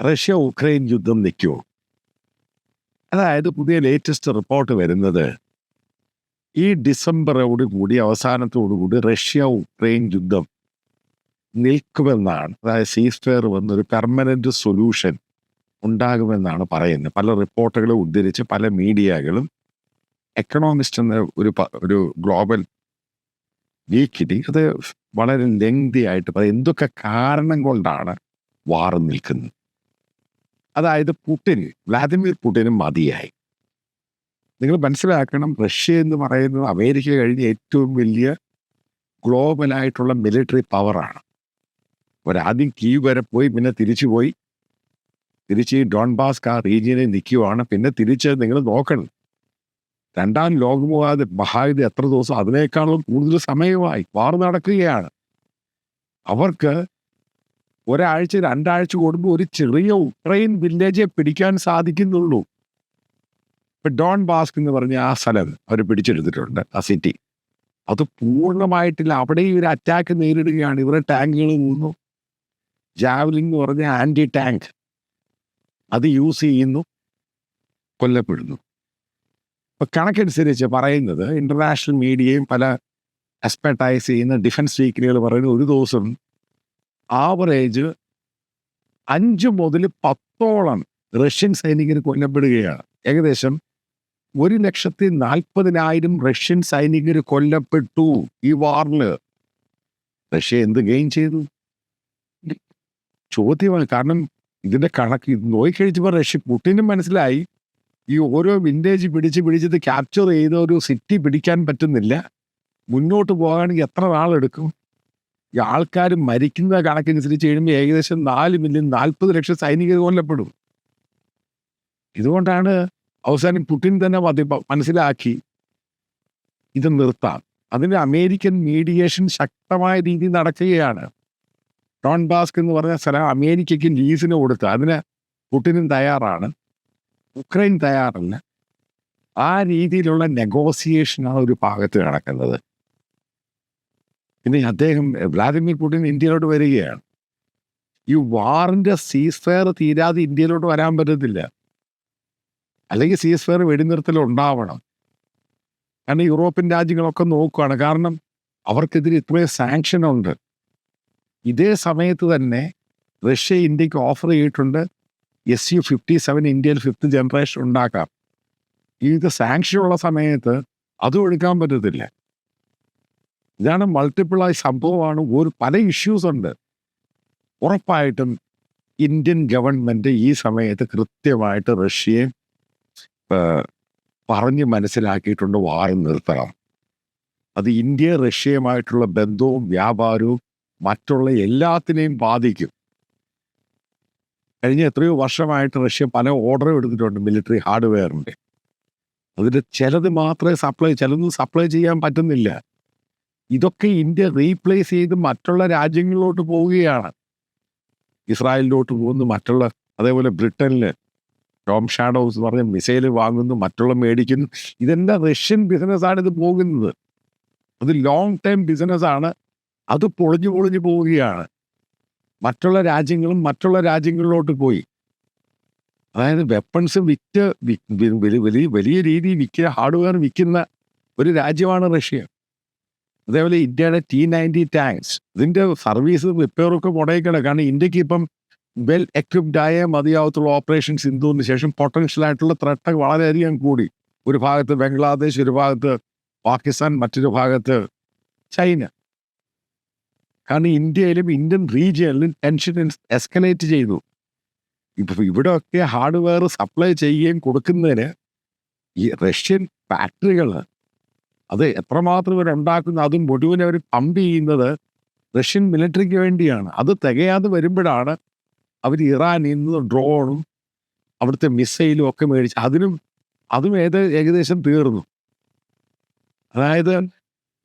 Russia Ukraine യുദ്ധം നിൽക്കുമോ അതായത് പുതിയ ലേറ്റസ്റ്റ് റിപ്പോർട്ട് വരുന്നത് ഈ ഡിസംബറോട് കൂടി അവസാനത്തോടുകൂടി റഷ്യ ഉക്രൈൻ യുദ്ധം നിൽക്കുമെന്നാണ്. അതായത് സീസ്ഫെയർ വന്നൊരു പെർമനന്റ് സൊല്യൂഷൻ ഉണ്ടാകുമെന്നാണ് പറയുന്നത്. പല റിപ്പോർട്ടുകളും ഉദ്ധരിച്ച് പല മീഡിയകളും എക്കണോമിസ്റ്റ് എന്ന ഒരു ഒരു ഗ്ലോബൽ വീക്കിലി അത് വളരെ ലെങ്തി ആയിട്ട് പറയും. എന്തൊക്കെ കാരണം കൊണ്ടാണ് വാർ നിൽക്കുന്നത്? അതായത് പുടിന് വ്ളാദിമിർ പുടിന് മതിയായി. നിങ്ങൾ മനസ്സിലാക്കണം റഷ്യ എന്ന് പറയുന്നത് അമേരിക്ക കഴിഞ്ഞ ഏറ്റവും വലിയ ഗ്ലോബലായിട്ടുള്ള മിലിറ്ററി പവറാണ്. ഒരാദ്യം കീവ് വരെ പോയി പിന്നെ തിരിച്ചു പോയി. തിരിച്ച് ഈ ഡോൺബാസ്ക് ആ റീജിയനിൽ നിൽക്കുവാണ്. പിന്നെ തിരിച്ച് നിങ്ങൾ നോക്കണം. രണ്ടാം ലോകമഹായുദ്ധ മഹായുദ്ധം എത്ര ദിവസം അതിനേക്കാളും കൂടുതൽ സമയമായി. വാർ നടക്കുകയാണ്. അവർക്ക് ഒരാഴ്ച രണ്ടാഴ്ച കൂടുമ്പോൾ ഒരു ചെറിയ ഉക്രൈൻ വില്ലേജെ പിടിക്കാൻ സാധിക്കുന്നുള്ളൂ. ഇപ്പൊ ഡോൺ ബാസ്ക് എന്ന് പറഞ്ഞ ആ സ്ഥലം അവർ പിടിച്ചെടുത്തിട്ടുണ്ട് ആ സിറ്റി അത് പൂർണമായിട്ടില്ല. അവിടെ ഈ ഒരു അറ്റാക്ക് നേരിടുകയാണ്. ഇവരുടെ ടാങ്കുകൾ മൂന്നു. ജാവലിൻ എന്ന് പറഞ്ഞ ആന്റി ടാങ്ക് അത് യൂസ് ചെയ്യുന്നു. കൊല്ലപ്പെടുന്നു. ഇപ്പൊ കണക്കനുസരിച്ച് പറയുന്നത് ഇന്റർനാഷണൽ മീഡിയയും പല എക്സ്പെർട്ടൈസ് ചെയ്യുന്ന ഡിഫൻസ് വീക്കിലികൾ പറയുന്നത് ഒരു ദിവസം ആവറേജ് അഞ്ച് മുതൽ പത്തോളം റഷ്യൻ സൈനികർ കൊല്ലപ്പെടുകയാണ്. ഏകദേശം ഒരു ലക്ഷത്തി നാൽപ്പതിനായിരം റഷ്യൻ സൈനികർ കൊല്ലപ്പെട്ടു ഈ വാറിൽ റഷ്യ എന്ത് ഗെയിൻ ചെയ്തു? ചോദ്യമാണ്. കാരണം ഇതിന്റെ കണക്ക് നോക്കിക്കഴിച്ചപ്പോൾ റഷ്യ പുട്ടിനും മനസ്സിലായി. ഈ ഓരോ വിന്റേജ് പിടിച്ച് പിടിച്ചത് ക്യാപ്ചർ ചെയ്ത ഒരു സിറ്റി പിടിക്കാൻ പറ്റുന്നില്ല. മുന്നോട്ട് പോകാണെങ്കിൽ എത്ര നാളെടുക്കും? ഈ ആൾക്കാർ മരിക്കുന്ന കണക്കനുസരിച്ച് കഴിയുമ്പോൾ ഏകദേശം നാല് മില്യൺ നാൽപ്പത് ലക്ഷം സൈനികർ കൊല്ലപ്പെടും. ഇതുകൊണ്ടാണ് അവസാനം പുടിൻ തന്നെ മനസ്സിലാക്കി ഇത് നിർത്താം. അതിന് അമേരിക്കൻ മീഡിയേഷൻ ശക്തമായ രീതിയിൽ നടക്കുകയാണ്. ഡോൺ ബാസ്ക് എന്ന് പറഞ്ഞ സ്ഥലം അമേരിക്കയ്ക്ക് ലീസിന് കൊടുത്ത് അതിന് പുടിനും തയ്യാറാണ്. ഉക്രൈൻ തയ്യാറല്ല. ആ രീതിയിലുള്ള നെഗോസിയേഷനാണ് ഒരു ഭാഗത്ത് നടക്കുന്നത്. പിന്നെ അദ്ദേഹം വ്ലാദിമിർ പുടിൻ ഇന്ത്യയിലോട്ട് വരികയാണ്. ഈ വാറിന്റെ സീസ് തീരാതെ ഇന്ത്യയിലോട്ട് വരാൻ പറ്റത്തില്ല. അല്ലെങ്കിൽ സീസ് ഫെയർ വെടിനിർത്തൽ ഉണ്ടാവണം. കാരണം യൂറോപ്യൻ രാജ്യങ്ങളൊക്കെ നോക്കുകയാണ് കാരണം അവർക്കെതിരെ ഇത്രയും സാങ്ഷൻ ഉണ്ട്. ഇതേ സമയത്ത് തന്നെ റഷ്യ ഇന്ത്യയ്ക്ക് ഓഫർ ചെയ്തിട്ടുണ്ട്. എസ് യു ഫിഫ്റ്റി സെവൻ ഇന്ത്യയിൽ ഫിഫ്ത്ത് ജനറേഷൻ ഉണ്ടാക്കാം. ഇത് സാങ്ഷൻ ഉള്ള സമയത്ത് അതും എടുക്കാൻ പറ്റത്തില്ല. ഇതാണ് മൾട്ടിപ്പിളായ സംഭവമാണ്. ഒരു പല ഇഷ്യൂസ് ഉണ്ട്. ഉറപ്പായിട്ടും ഇന്ത്യൻ ഗവൺമെന്റ് ഈ സമയത്ത് കൃത്യമായിട്ട് റഷ്യയെ പറഞ്ഞ് മനസ്സിലാക്കിയിട്ടുണ്ട് വാരം നിർത്തണം. അത് ഇന്ത്യ റഷ്യയുമായിട്ടുള്ള ബന്ധവും വ്യാപാരവും മറ്റുള്ള എല്ലാത്തിനെയും ബാധിക്കും. കഴിഞ്ഞ എത്രയോ വർഷമായിട്ട് റഷ്യ പല ഓർഡറും എടുത്തിട്ടുണ്ട്. മിലിറ്ററി ഹാർഡ്വെയറിന്റെ അതിന്റെ ചിലത് മാത്രമേ സപ്ലൈ ചിലതൊന്നും സപ്ലൈ ചെയ്യാൻ പറ്റുന്നില്ല. ഇതൊക്കെ ഇന്ത്യ റീപ്ലേസ് ചെയ്ത് മറ്റുള്ള രാജ്യങ്ങളിലോട്ട് പോവുകയാണ്. ഇസ്രായേലിലോട്ട് പോകുന്നു മറ്റുള്ള അതേപോലെ ബ്രിട്ടനിൽ ടോം ഷാഡോസ് എന്ന് പറഞ്ഞ മിസൈൽ വാങ്ങുന്നു മറ്റുള്ള മേടിക്കുന്നു. ഇതെല്ലാം റഷ്യൻ ബിസിനസ്സാണ് ഇത് പോകുന്നത്? അത് ലോങ് ടൈം ബിസിനസ്സാണ്. അത് പൊളിഞ്ഞു പൊളിഞ്ഞു പോവുകയാണ്. മറ്റുള്ള രാജ്യങ്ങളും മറ്റുള്ള രാജ്യങ്ങളിലോട്ട് പോയി. അതായത് വെപ്പൺസ് വിറ്റ് വലിയ വലിയ രീതിയിൽ വിൽക്കുന്ന ഹാർഡ്വെയർ വിൽക്കുന്ന ഒരു രാജ്യമാണ് റഷ്യ. അതേപോലെ ഇന്ത്യയുടെ ടി നയന്റി ടാങ്ക്സ് ഇതിന്റെ സർവീസ് റിപ്പയറൊക്കെ മുടങ്ങിക്കണം കാരണം ഇന്ത്യയ്ക്ക് ഇപ്പം വെൽ എക്വിപ്ഡ് ആയ മതിയാവത്തുള്ള ഓപ്പറേഷൻ സിന്ധുവിന് ശേഷം പൊട്ടൻഷ്യൽ ആയിട്ടുള്ള ത്രട്ട് വളരെയധികം കൂടി. ഒരു ഭാഗത്ത് ബംഗ്ലാദേശ് ഒരു ഭാഗത്ത് പാകിസ്ഥാൻ മറ്റൊരു ഭാഗത്ത് ചൈന. കാരണം ഇന്ത്യയിലും ഇന്ത്യൻ റീജിയനിലും ടെൻഷൻ എസ്കലേറ്റ് ചെയ്തു. ഇപ്പം ഇവിടെയൊക്കെ ഹാർഡ്വെയർ സപ്ലൈ ചെയ്യുകയും കൊടുക്കുന്നതിന് ഈ റഷ്യൻ ഫാക്ടറികൾ അത് എത്രമാത്രം ഇവർ ഉണ്ടാക്കുന്ന അതും മുഴുവൻ അവർ പമ്പ് ചെയ്യുന്നത് റഷ്യൻ മിലിറ്ററിക്ക് വേണ്ടിയാണ്. അത് തികയാതെ വരുമ്പോഴാണ് അവർ ഇറാനിൽ നിന്ന് ഡ്രോണും അവിടുത്തെ മിസൈലും ഒക്കെ മേടിച്ച് അതിനും അതും ഏത് ഏകദേശം തീർന്നു. അതായത്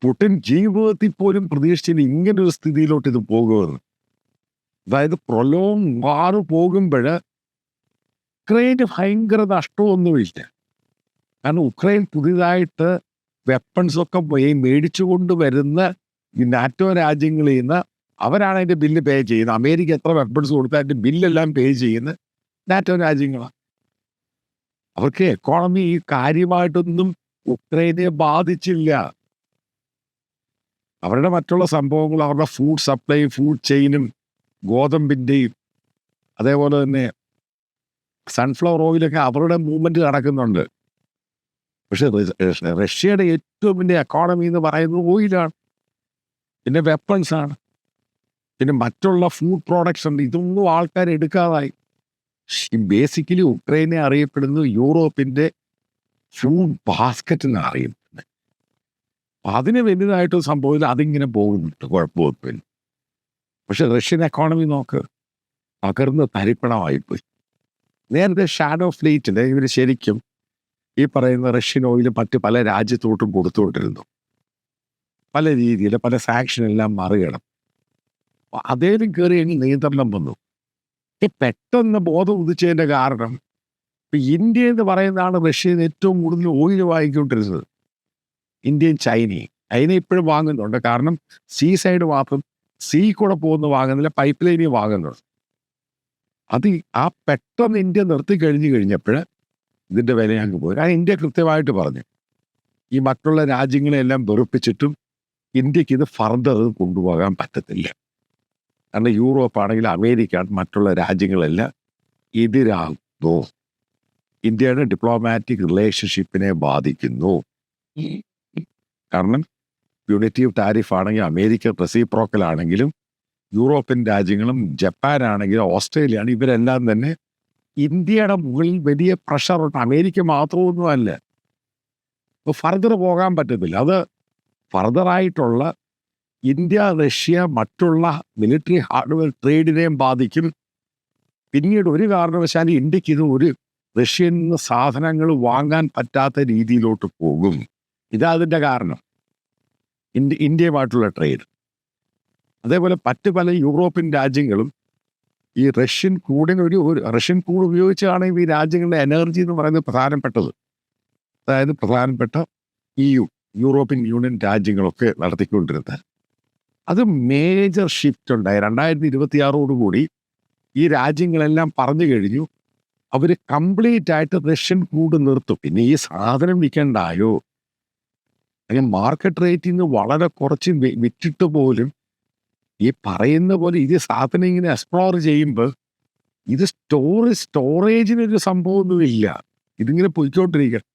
പുടിൻ ജീവിതത്തിൽ പോലും പ്രതീക്ഷിച്ചില്ല ഇങ്ങനെ ഒരു സ്ഥിതിയിലോട്ട് ഇത് പോകുമെന്ന്. അതായത് പ്രലോം മാറു പോകുമ്പോൾ ഉക്രൈന് ഭയങ്കര നഷ്ടമൊന്നുമില്ല. കാരണം ഉക്രൈൻ പുതിയതായിട്ട് വെപ്പൺസ് ഒക്കെ പോയി മേടിച്ചു കൊണ്ടുവരുന്ന ഈ നാറ്റോ രാജ്യങ്ങളിൽ നിന്ന് അവരാണ് അതിന്റെ ബില്ല് പേ ചെയ്യുന്നത്. അമേരിക്ക എത്ര വെപ്പൺസ് കൊടുത്താൽ അതിന്റെ ബില്ലെല്ലാം പേ ചെയ്യുന്ന നാറ്റോ രാജ്യങ്ങളാണ് അവർക്ക് എക്കോണമി കാര്യമായിട്ടൊന്നും ഉക്രൈനെ ബാധിച്ചില്ല. അവരുടെ മറ്റുള്ള സംഭവങ്ങൾ അവരുടെ ഫുഡ് സപ്ലൈ ഫുഡ് ചെയിനും ഗോതമ്പിന്റെയും അതേപോലെ തന്നെ സൺഫ്ലവർ ഓയിലൊക്കെ അവരുടെ മൂവ്മെന്റ് നടക്കുന്നുണ്ട്. പക്ഷെ റഷ്യയുടെ ഏറ്റവും വലിയ എക്കോണമി എന്ന് പറയുന്നത് ഓയിലാണ് പിന്നെ വെപ്പൺസ് ആണ്. പിന്നെ മറ്റുള്ള ഫുഡ് പ്രോഡക്ട്സ് ഉണ്ട്. ഇതൊന്നും ആൾക്കാർ എടുക്കാതായി. ബേസിക്കലി ഉക്രൈനെ അറിയപ്പെടുന്നത് യൂറോപ്പിന്റെ ഫുഡ് ബാസ്ക്കറ്റ് എന്ന് അറിയപ്പെടുന്നത് അപ്പൊ അതിന് വലുതായിട്ട് സംഭവമില്ല അതിങ്ങനെ പോകുന്നുണ്ട് കുഴപ്പമൊന്നുമില്ല. പക്ഷെ റഷ്യൻ എക്കോണമി നോക്ക്. തകർന്ന് തരിപ്പണമായിപ്പോയി നേരത്തെ ഷാഡോ ഫ്ലീറ്റിൽ ഇവർ ശരിക്കും ഈ പറയുന്ന റഷ്യൻ ഓയിൽ മറ്റ് പല രാജ്യത്തോട്ടും കൊടുത്തുകൊണ്ടിരുന്നു. പല രീതിയിൽ പല സാക്ഷൻ എല്ലാം മറികടം അതേലും കയറി എനിക്ക് നിയന്ത്രണം വന്നു. ഈ പെട്ടെന്ന് ബോധം ഉദിച്ചതിന്റെ കാരണം ഇപ്പൊ ഇന്ത്യ എന്ന് പറയുന്നതാണ് റഷ്യയിൽ ഏറ്റവും കൂടുതൽ ഓയിൽ വാങ്ങിക്കൊണ്ടിരുന്നത്. ഇന്ത്യയും ചൈനയും. ചൈന ഇപ്പോഴും വാങ്ങുന്നുണ്ട്. കാരണം സീ സൈഡ് മാത്രം സീ കൂടെ പോകുന്ന വാങ്ങുന്നില്ല പൈപ്പ് ലൈനിൽ വാങ്ങുന്നുണ്ട്. അത് ആ പെട്ടെന്ന് ഇന്ത്യ നിർത്തി കഴിഞ്ഞു കഴിഞ്ഞപ്പോൾ ഇതിന്റെ വില അങ്ങ് പോയി. കാരണം ഇന്ത്യ കൃത്യമായിട്ട് പറഞ്ഞു. ഈ മറ്റുള്ള രാജ്യങ്ങളെല്ലാം വെറുപ്പിച്ചിട്ടും ഇന്ത്യയ്ക്ക് ഇത് ഫർദർ കൊണ്ടുപോകാൻ പറ്റത്തില്ല. കാരണം യൂറോപ്പ് ആണെങ്കിൽ അമേരിക്ക മറ്റുള്ള രാജ്യങ്ങളെല്ലാം എതിരാകുന്നു. ഇന്ത്യയുടെ ഡിപ്ലോമാറ്റിക് റിലേഷൻഷിപ്പിനെ ബാധിക്കുന്നു. കാരണം യൂണിറ്റീവ് ടാരിഫ് ആണെങ്കിൽ അമേരിക്ക റെസിപ്രോക്കൽ ആണെങ്കിലും യൂറോപ്യൻ രാജ്യങ്ങളും ജപ്പാൻ ആണെങ്കിലും ഓസ്ട്രേലിയ ആണ് ഇവരെല്ലാം തന്നെ ഇന്ത്യയുടെ മുകളിൽ വലിയ പ്രഷറുണ്ട് അമേരിക്ക മാത്രമൊന്നുമല്ല ഇപ്പോൾ ഫർദർ പോകാൻ പറ്റത്തില്ല. അത് ഫർദറായിട്ടുള്ള ഇന്ത്യ റഷ്യ മറ്റുള്ള മിലിറ്ററി ഹാർഡ്വെയർ ട്രേഡിനെയും ബാധിക്കും. പിന്നീട് ഒരു കാരണവശാലും ഇന്ത്യയ്ക്ക് ഇത് ഒരു റഷ്യയിൽ നിന്ന് സാധനങ്ങൾ വാങ്ങാൻ പറ്റാത്ത രീതിയിലോട്ട് പോകും. ഇതാ അതിന്റെ കാരണം. ഇന്ത്യ ഇന്ത്യയുമായിട്ടുള്ള ട്രേഡ് അതേപോലെ മറ്റ് പല യൂറോപ്യൻ രാജ്യങ്ങളും ഈ റഷ്യൻ കൂടിന് ഒരു ഒരു റഷ്യൻ കൂട് ഉപയോഗിച്ചാണ് ഈ രാജ്യങ്ങളുടെ എനർജി എന്ന് പറയുന്നത് പ്രധാനപ്പെട്ടത്. അതായത് പ്രധാനപ്പെട്ട ഇ യു യൂറോപ്യൻ യൂണിയൻ രാജ്യങ്ങളൊക്കെ നടത്തിക്കൊണ്ടിരുന്നത്. അത് മേജർ ഷിഫ്റ്റ് ഉണ്ടായി. രണ്ടായിരത്തി ഇരുപത്തി ആറോടുകൂടി ഈ രാജ്യങ്ങളെല്ലാം പറഞ്ഞു കഴിഞ്ഞു. അവർ കംപ്ലീറ്റ് ആയിട്ട് റഷ്യൻ കൂട് നിർത്തും. പിന്നെ ഈ സാധനം വിൽക്കണ്ടായോ? അങ്ങനെ മാർക്കറ്റ് റേറ്റിൽ നിന്ന് വളരെ കുറച്ച് വിറ്റിട്ട് പോലും ഈ പറയുന്ന പോലെ ഇത് സാധനം ഇങ്ങനെ എക്സ്പ്ലോർ ചെയ്യുമ്പോൾ ഇത് സ്റ്റോറേജ് സ്റ്റോറേജിനൊരു സംഭവമൊന്നുമില്ല ഇതിങ്ങനെ പൊയ്ക്കൊണ്ടിരിക്കണം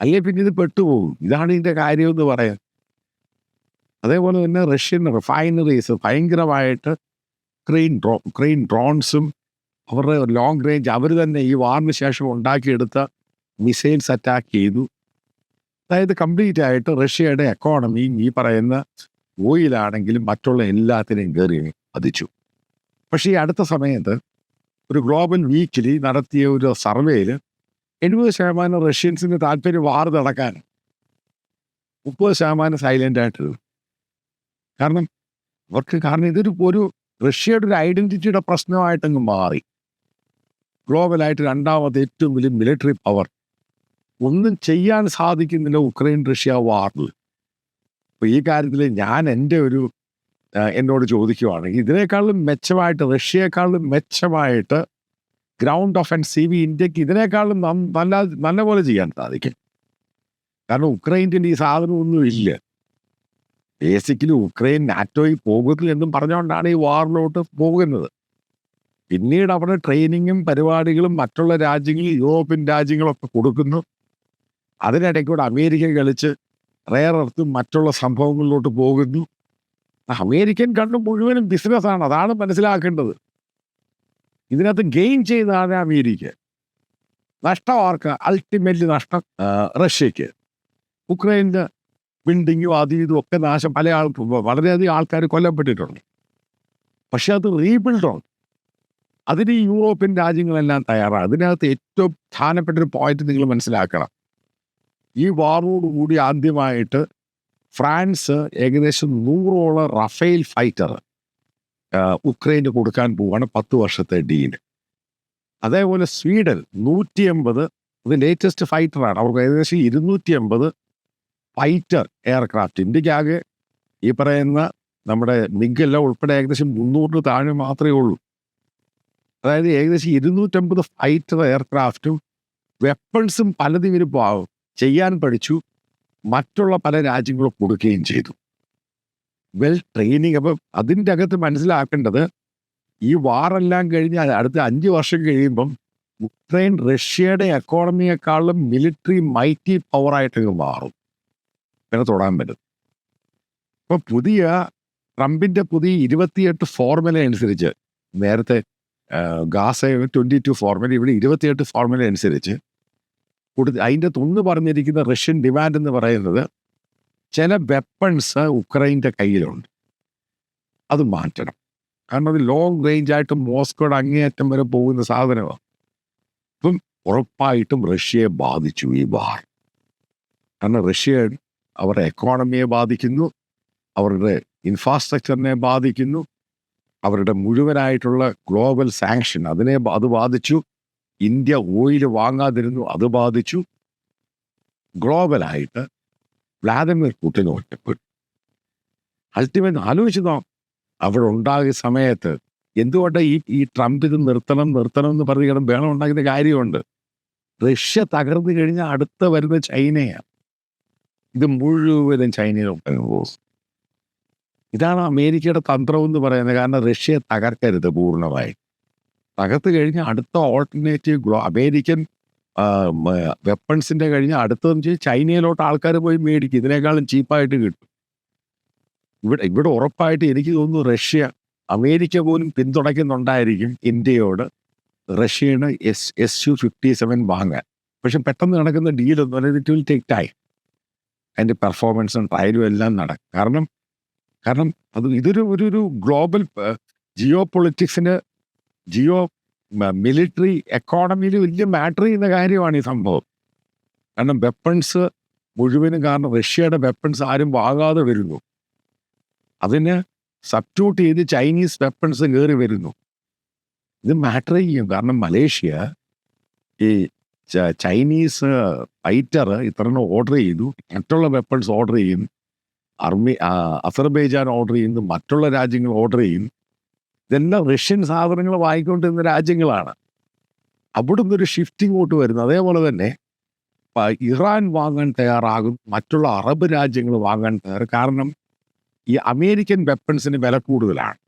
അല്ലെ പിന്നെ ഇത് പെട്ടുപോകും. ഇതാണ് ഇതിന്റെ കാര്യം എന്ന് പറയാൻ. അതേപോലെ തന്നെ റഷ്യൻ റിഫൈനറീസ് ഭയങ്കരമായിട്ട് ക്രെയിൻ ഡ്രോ ക്രെയിൻ ഡ്രോൺസും അവരുടെ ലോങ് റേഞ്ച് അവർ തന്നെ ഈ വാറിന് ശേഷം ഉണ്ടാക്കിയെടുത്ത മിസൈൽസ് അറ്റാക്ക് ചെയ്തു. അതായത് കംപ്ലീറ്റ് ആയിട്ട് റഷ്യയുടെ എക്കോണമിയും ഈ പറയുന്ന ഓയിലാണെങ്കിലും മറ്റുള്ള എല്ലാത്തിനെയും കയറി ബാധിച്ചു പക്ഷേ ഈ അടുത്ത സമയത്ത് ഒരു ഗ്ലോബൽ വീക്കിലി നടത്തിയ ഒരു സർവേയിൽ എഴുപത് ശതമാനം റഷ്യൻസിന് താല്പര്യം വാർ നടക്കാൻ മുപ്പത് ശതമാനം സൈലന്റ് ആയിട്ടിരുന്നു. കാരണം അവർക്ക് കാരണം ഇതൊരു ഒരു റഷ്യയുടെ ഒരു ഐഡന്റിറ്റിയുടെ പ്രശ്നമായിട്ടങ്ങ് മാറി. ഗ്ലോബലായിട്ട് രണ്ടാമത്തെ ഏറ്റവും വലിയ മിലിറ്ററി പവർ ഒന്നും ചെയ്യാൻ സാധിക്കുന്നില്ല ഉക്രൈൻ റഷ്യ വാറിൽ അപ്പൊ ഈ കാര്യത്തിൽ ഞാൻ എന്റെ ഒരു എന്നോട് ചോദിക്കുവാണെങ്കിൽ ഇതിനേക്കാളും മെച്ചമായിട്ട് റഷ്യയെക്കാളും മെച്ചമായിട്ട് ഗ്രൗണ്ട് ഓഫ് സി വി ഇന്ത്യയ്ക്ക് ഇതിനേക്കാളും നല്ല നല്ല പോലെ ചെയ്യാൻ സാധിക്കും. കാരണം ഉക്രൈന്റെ ഈ സാധനമൊന്നും ഇല്ല. ബേസിക്കലി ഉക്രൈൻ നാറ്റോയിൽ പോകുന്നു എന്നും പറഞ്ഞുകൊണ്ടാണ് ഈ വാറിലോട്ട് പോകുന്നത്. പിന്നീട് അവിടെ ട്രെയിനിങ്ങും പരിപാടികളും മറ്റുള്ള രാജ്യങ്ങളിൽ യൂറോപ്യൻ രാജ്യങ്ങളൊക്കെ കൊടുക്കുന്നു. അതിനിടയ്ക്കൂടെ അമേരിക്ക കളിച്ച് റെയർ എർത്തും മറ്റുള്ള സംഭവങ്ങളിലോട്ട് പോകുന്നു. അമേരിക്കൻ കണ്ണ് മുഴുവനും ബിസിനസ്സാണ്. അതാണ് മനസ്സിലാക്കേണ്ടത്. ഇതിനകത്ത് ഗെയിൻ ചെയ്താണ് അമേരിക്ക. നഷ്ടം ആർക്ക്? അൾട്ടിമേറ്റ്ലി നഷ്ടം റഷ്യക്ക് ഉക്രൈന്റെ ബിൽഡിങ്ങും അതും ഇതും ഒക്കെ നാശം പല ആൾ വളരെയധികം ആൾക്കാർ കൊല്ലപ്പെട്ടിട്ടുണ്ട്. പക്ഷെ അത് റീബിൽഡാണ് അതിന് യൂറോപ്യൻ രാജ്യങ്ങളെല്ലാം തയ്യാറാണ്. അതിനകത്ത് ഏറ്റവും പ്രധാനപ്പെട്ട പോയിന്റ് നിങ്ങൾ മനസ്സിലാക്കണം. ഈ വാറോടുകൂടി ആദ്യമായിട്ട് ഫ്രാൻസ് ഏകദേശം നൂറോളം റഫേൽ ഫൈറ്റർ ഉക്രൈന് കൊടുക്കാൻ പോവുകയാണ് പത്ത് വർഷത്തെ ഡീൽ അതേപോലെ സ്വീഡൻ നൂറ്റി എൺപത് ഇത് ലേറ്റസ്റ്റ് ഫൈറ്ററാണ് അവർക്ക് ഏകദേശം ഇരുന്നൂറ്റി എൺപത് ഫൈറ്റർ എയർക്രാഫ്റ്റ്. ഇന്ത്യക്കാകെ ഈ പറയുന്ന നമ്മുടെ മിഗല്ല ഉൾപ്പെടെ ഏകദേശം മുന്നൂറിന് താഴെ മാത്രമേ ഉള്ളൂ. അതായത് ഏകദേശം ഇരുന്നൂറ്റമ്പത് ഫൈറ്റർ എയർക്രാഫ്റ്റും വെപ്പൺസും പലതും ഇവർ ചെയ്യാൻ പഠിച്ചു. മറ്റുള്ള പല രാജ്യങ്ങളും കൊടുക്കുകയും ചെയ്തു. വെൽ ട്രെയിനിങ് അപ്പം അതിന്റെ അകത്ത് മനസ്സിലാക്കേണ്ടത് ഈ വാറെല്ലാം കഴിഞ്ഞ് അടുത്ത അഞ്ച് വർഷം കഴിയുമ്പം ഉക്രൈൻ റഷ്യയുടെ എക്കോണമിയെക്കാളും മിലിറ്ററി മൈറ്റി പവറായിട്ടങ്ങ് മാറും. പിന്നെ തൊടാൻ പറ്റും. അപ്പോൾ പുതിയ ട്രംപിന്റെ പുതിയ ഇരുപത്തിയെട്ട് ഫോർമുല അനുസരിച്ച് നേരത്തെ ഗാസ ട്വന്റി ടു ഫോർമുല ഇവിടെ ഇരുപത്തിയെട്ട് ഫോർമുല അനുസരിച്ച് കൊടുത്ത് അതിന്റെ തൊന്ന് പറഞ്ഞിരിക്കുന്ന റഷ്യൻ ഡിമാൻഡ് എന്ന് പറയുന്നത് ചില വെപ്പൺസ് ഉക്രൈന്റെ കയ്യിലുണ്ട്. അത് മാറ്റണം. കാരണം അത് ലോങ് റേഞ്ച് ആയിട്ട് മോസ്കോയുടെ അങ്ങേയറ്റം വരെ പോകുന്ന സാധനമാണ്. അപ്പം ഉറപ്പായിട്ടും റഷ്യയെ ബാധിച്ചു ഈ വാർ. കാരണം റഷ്യ അവരുടെ എക്കോണമിയെ ബാധിക്കുന്നു അവരുടെ ഇൻഫ്രാസ്ട്രക്ചറിനെ ബാധിക്കുന്നു അവരുടെ മുഴുവനായിട്ടുള്ള ഗ്ലോബൽ സാങ്ഷൻ അതിനെ അത് ബാധിച്ചു. ഇന്ത്യ ഓയിൽ വാങ്ങാതിരുന്നു അത് ബാധിച്ചു. ഗ്ലോബലായിട്ട് വ്ലാദിമിർ പുടിൻ ഒറ്റപ്പെട്ടു. അൾട്ടിമേറ്റ് ആലോചിച്ച് നോക്കാം അവിടെ ഉണ്ടാകിയ സമയത്ത് എന്തുകൊണ്ടാണ് ഈ ഈ ട്രംപ് ഇത് നിർത്തണം നിർത്തണം എന്ന് പറഞ്ഞു വേണം ഉണ്ടാക്കുന്ന കാര്യമുണ്ട്? റഷ്യ തകർന്നു കഴിഞ്ഞാൽ അടുത്ത വരുന്ന ചൈനയാണ്. ഇത് മുഴുവനും ചൈനയിലൊപ്പം പോകും. ഇതാണ് അമേരിക്കയുടെ തന്ത്രം എന്ന് പറയുന്നത്. കാരണം റഷ്യയെ തകർക്കരുത് പൂർണമായി തകർത്ത് കഴിഞ്ഞ അടുത്ത ഓൾട്ടർനേറ്റീവ് അമേരിക്കൻ വെപ്പൺസിന്റെ കഴിഞ്ഞ് അടുത്തതെന്ന് വെച്ചാൽ ചൈനയിലോട്ട് ആൾക്കാർ പോയി മേടിക്കും. ഇതിനേക്കാളും ചീപ്പായിട്ട് കിട്ടും. ഇവിടെ ഇവിടെ ഉറപ്പായിട്ട് എനിക്ക് തോന്നുന്നു റഷ്യ അമേരിക്ക പോലും പിന്തുണയ്ക്കുന്നുണ്ടായിരിക്കും ഇന്ത്യയോട്. റഷ്യയുടെ S S U fifty seven വാങ്ങാൻ. പക്ഷെ പെട്ടെന്ന് നടക്കുന്ന ഡീലൊന്നും അതായത് ഇറ്റ് വിൽ ടേക്ക് ടൈം അതിന്റെ പെർഫോമൻസും ട്രയലും എല്ലാം നടക്കും കാരണം കാരണം അത് ഇതൊരു ഒരു ഒരു ഗ്ലോബൽ ജിയോ പൊളിറ്റിക്സിന് ജിയോ മിലിറ്ററി എക്കോണമിയിൽ വലിയ മാറ്റർ ചെയ്യുന്ന കാര്യമാണ് ഈ സംഭവം. കാരണം വെപ്പൺസ് മുഴുവനും കാരണം റഷ്യയുടെ വെപ്പൺസ് ആരും വാങ്ങാതെ വരുന്നു. അതിന് സബ്റ്റ്യൂട്ട് ചെയ്ത് ചൈനീസ് വെപ്പൺസ് കയറി വരുന്നു. ഇത് മാറ്റർ ചെയ്യും. കാരണം മലേഷ്യ ഈ ചൈനീസ് ഫൈറ്റർ ഇത്രണ്ണം ഓർഡർ ചെയ്തു. മറ്റുള്ള വെപ്പൺസ് ഓർഡർ ചെയ്യും. അർമി അസർബൈജാൻ ഓർഡർ ചെയ്യുന്നു. മറ്റുള്ള രാജ്യങ്ങൾ ഓർഡർ ചെയ്യും. ഇതെല്ലാം റഷ്യൻ സാധനങ്ങൾ വാങ്ങിക്കൊണ്ടിരുന്ന രാജ്യങ്ങളാണ്. അവിടെ നിന്നൊരു ഷിഫ്റ്റ് ഇങ്ങോട്ട് വരുന്നു. അതേപോലെ തന്നെ ഇറാൻ വാങ്ങാൻ തയ്യാറാകും മറ്റുള്ള അറബ് രാജ്യങ്ങൾ വാങ്ങാൻ തയ്യാറ് കാരണം ഈ അമേരിക്കൻ വെപ്പൺസിന് വില കൂടുതലാണ്.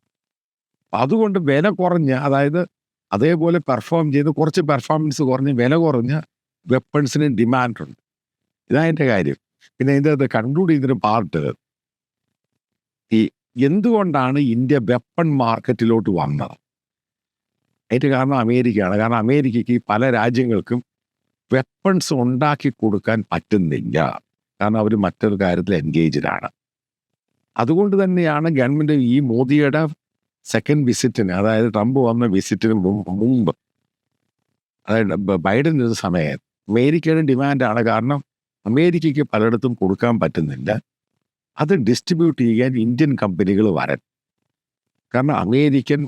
അതുകൊണ്ട് വില കുറഞ്ഞ് അതായത് അതേപോലെ പെർഫോം ചെയ്ത് കുറച്ച് പെർഫോമൻസ് കുറഞ്ഞ് വില കുറഞ്ഞ് വെപ്പൺസിന് ഡിമാൻഡ് ഉണ്ട്. എന്റെ കാര്യം. പിന്നെ ഇതിന്റെ അത് കൺക്ലൂഡ് ചെയ്തൊരു പാർട്ട് ഈ എന്തുകൊണ്ടാണ് ഇന്ത്യ വെപ്പൺ മാർക്കറ്റിലോട്ട് വന്നത്? അതിന്റെ കാരണം അമേരിക്കയാണ്. കാരണം അമേരിക്കയ്ക്ക് പല രാജ്യങ്ങൾക്കും വെപ്പൺസ് ഉണ്ടാക്കി കൊടുക്കാൻ പറ്റുന്നില്ല. കാരണം അവർ മറ്റൊരു കാര്യത്തിൽ എൻഗേജ്ഡ് ആണ്. അതുകൊണ്ട് തന്നെയാണ് ഗവൺമെന്റ് ഈ മോദിയുടെ സെക്കൻഡ് വിസിറ്റിന് അതായത് ട്രംപ് വന്ന വിസിറ്റിന് മുമ്പ്. അതായത് ബൈഡൻ ഒരു സമയത്ത് അമേരിക്കയുടെ ഡിമാൻഡാണ് കാരണം അമേരിക്കയ്ക്ക് പലയിടത്തും കൊടുക്കാൻ പറ്റുന്നില്ല. അത് ഡിസ്ട്രിബ്യൂട്ട് ചെയ്യാൻ ഇന്ത്യൻ കമ്പനികൾ വരാൻ കാരണം അമേരിക്കൻ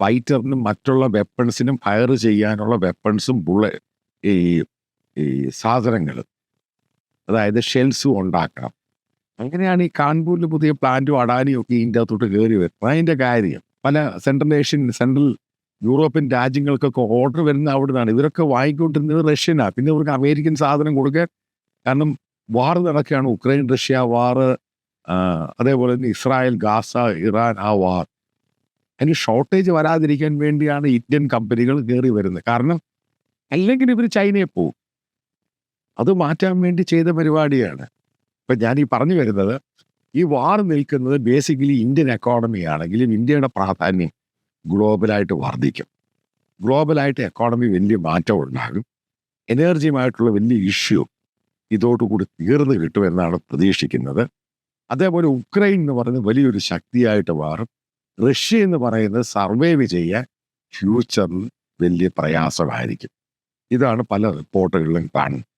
ഫൈറ്ററിനും മറ്റുള്ള വെപ്പൺസിനും ഫയർ ചെയ്യാനുള്ള വെപ്പൺസും ബുള്ള ഈ ഈ സാധനങ്ങൾ. അതായത് ഷെൽസും ഉണ്ടാക്കണം. അങ്ങനെയാണ് ഈ കാൺപൂരിൽ പുതിയ പ്ലാന്റും അടാനിയും ഒക്കെ ഇതിന്റെ അകത്തോട്ട് കയറി വരുന്നത്. അതിന്റെ കാര്യം പല സെൻട്രൽ ഏഷ്യൻ സെൻട്രൽ യൂറോപ്യൻ രാജ്യങ്ങൾക്കൊക്കെ ഓർഡർ വരുന്ന അവിടെ നിന്നാണ് ഇവരൊക്കെ വാങ്ങിക്കൊണ്ടിരുന്നത് റഷ്യനാണ് പിന്നെ ഇവർക്ക് അമേരിക്കൻ സാധനം കൊടുക്കാൻ കാരണം വാർ നടക്കുകയാണ്. ഉക്രൈൻ റഷ്യ വാർ അതേപോലെ തന്നെ ഇസ്രായേൽ ഗാസ ഇറാൻ ആ വാർ. അതിന് ഷോർട്ടേജ് വരാതിരിക്കാൻ വേണ്ടിയാണ് ഇന്ത്യൻ കമ്പനികൾ കയറി വരുന്നത്. കാരണം അല്ലെങ്കിൽ ഇവർ ചൈനയെ പോകും അത് മാറ്റാൻ വേണ്ടി ചെയ്ത പരിപാടിയാണ്. ഇപ്പം ഞാൻ ഈ പറഞ്ഞു വരുന്നത് ഈ വാർ നിൽക്കുന്നത് ബേസിക്കലി ഇന്ത്യൻ എക്കോണമി ആണെങ്കിലും ഇന്ത്യയുടെ പ്രാധാന്യം ഗ്ലോബലായിട്ട് വർദ്ധിക്കും. ഗ്ലോബലായിട്ട് എക്കോണമി വലിയ മാറ്റം ഉണ്ടാകും. എനർജിയുമായിട്ടുള്ള വലിയ ഇഷ്യൂ ഇതോടുകൂടി തീർന്നു കിട്ടുമെന്നാണ് പ്രതീക്ഷിക്കുന്നത്. അതേപോലെ ഉക്രൈൻ എന്ന് പറയുന്നത് വലിയൊരു ശക്തിയായിട്ട് മാറും. റഷ്യ എന്ന് പറയുന്നത് സർവൈവ് ചെയ്യാൻ ഫ്യൂച്ചറിൽ വലിയ പ്രയാസമായിരിക്കും. ഇതാണ് പല റിപ്പോർട്ടുകളിലും കാണുന്നത്.